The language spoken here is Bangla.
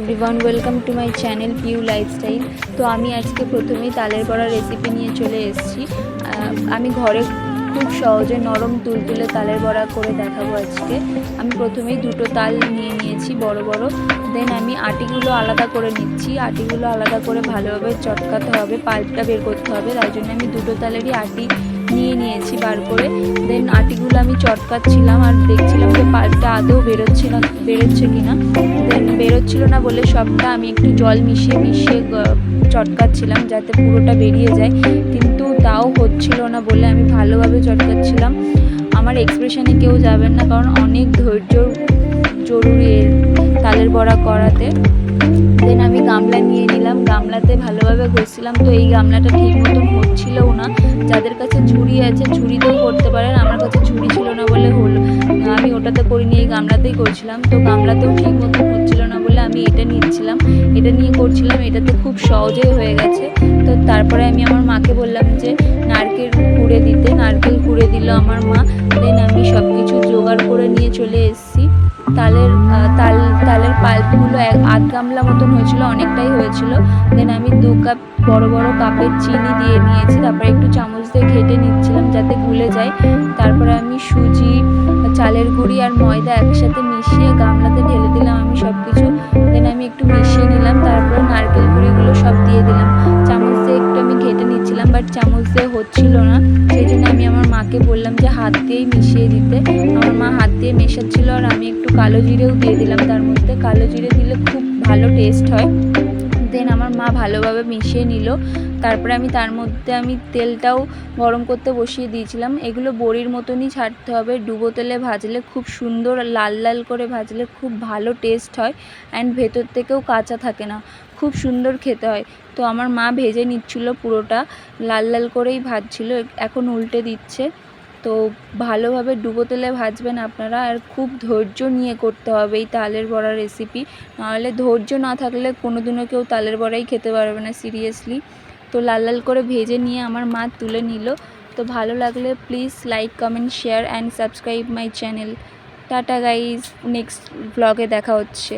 Everyone welcome to my channel Piu lifestyle তো আমি আজকে প্রথমেই তালের বড়া রেসিপি নিয়ে চলে এসেছি। আমি ঘরে খুব সহজে নরম তুলতুলে তালের বড়া করে দেখাবো আজকে। আমি প্রথমেই দুটো তাল নিয়ে নিয়েছি বড় বড়। দেন আমি আটিগুলো আলাদা করে নিচ্ছি। আটিগুলো আলাদা করে ভালোভাবে চটকাতে হবে, পাল্পটা বের করতে হবে। তাই জন্য আমি দুটো তালেরই আটি নিয়ে নিয়েছি বার করে। দেন আটিগুলো আমি চটকাচ্ছিলাম আর দেখছিলাম যে পাল্পটা আদৌ বেরোচ্ছে না, বেরোচ্ছে কি না দেন বেরোচ্ছিল না বলে সবটা আমি একটু জল মিশিয়ে মিশিয়ে চটকাচ্ছিলাম যাতে পুরোটা বেরিয়ে যায়। কিন্তু তাও হচ্ছিল না বলে আমি ভালোভাবে চটকাচ্ছিলাম। আমার এক্সপ্রেশনে কেউ যাবেন না কারণ অনেক ধৈর্য জরুরি তালের বড়া করাতে। দেন আমি গামলা নিয়ে নিলাম। গামলাতে ভালোভাবে ঘষছিলাম তো এই গামলাটা ঠিক মতন হচ্ছিলও না। যাদের কাছে ঝুড়ি আছে, ঝুড়িতেও করতে পারেন, আমার কাছে ঝুড়ি ছিল না বলে হলো আমি ওটাতে করিনি এই গামলাতেই করছিলাম। তো গামলাতেও ঠিক মতন হচ্ছিল না বলে আমি এটা নিচ্ছিলাম। এটা নিয়ে করছিলাম, এটাতে খুব সহজেই হয়ে গেছে। তো তারপরে আমি আমার মাকে বললাম যে, নারকেল কুড়ে দিতে। নারকেল কুড়ে দিল আমার মা। দেন আমি সব কিছু জোগাড় করে নিয়ে চলে এসেছি। তালের এক আধ গামলা মতন হয়েছিল, অনেকটাই হয়েছিল। দেন আমি দু কাপ বড় বড় কাপের চিনি দিয়ে নিয়েছি, তারপরে একটু চামচ দিয়ে ঘেটে নিচ্ছিলাম যাতে গুলে যায়। তারপরে আমি সুজি, চালের গুঁড়ি আর ময়দা একসাথে মিশিয়ে গামলাতে ঢেলে দিলাম আমি সব কিছু দেন আমি একটু মিশিয়ে নিলাম, তারপরে নারকেল গুঁড়িগুলো সব দিয়ে দিলাম। চামচ দিয়ে একটু আমি ঘেটে নিচ্ছিলাম বাট চামচ দিয়ে হচ্ছিল না। হাত দিয়েই মিশিয়ে দিতে। আমার মা হাত দিয়ে মেশাচ্ছিল আর আমি একটু কালো জিরেও দিয়ে দিলাম তার মধ্যে। কালো জিরে দিলে খুব ভালো টেস্ট হয়। দেন আমার মা ভালোভাবে মিশিয়ে নিল। তারপরে আমি তার মধ্যে আমি তেলটাও গরম করতে বসিয়ে দিয়েছিলাম। এগুলো বড়ির মতনই ছাড়তে হবে। ডুবো তেলে ভাজলে খুব সুন্দর লাল লাল করে ভাজলে খুব ভালো টেস্ট হয় অ্যান্ড ভেতর থেকেও কাঁচা থাকে না। খুব সুন্দর খেতে হয়। তো আমার মা ভেজে নিচ্ছিল পুরোটা। লাল লাল করেই ভাজছিল। এখন উল্টে দিচ্ছে। তো ভালোভাবে ডুবো তেলে ভাজবেন আপনারা আর খুব ধৈর্য নিয়ে করতে হবে এই তালের বড়া রেসিপি নাহলে ধৈর্য না থাকলে কোনো দিনও কেউ তালের বড়াই খেতে পারবে না সিরিয়াসলি তো লাল লাল করে ভেজে নিয়ে আমার মা তুলে নিল। তো ভালো লাগলে please like comment share and subscribe my channel tata guys next ব্লগে দেখা হচ্ছে।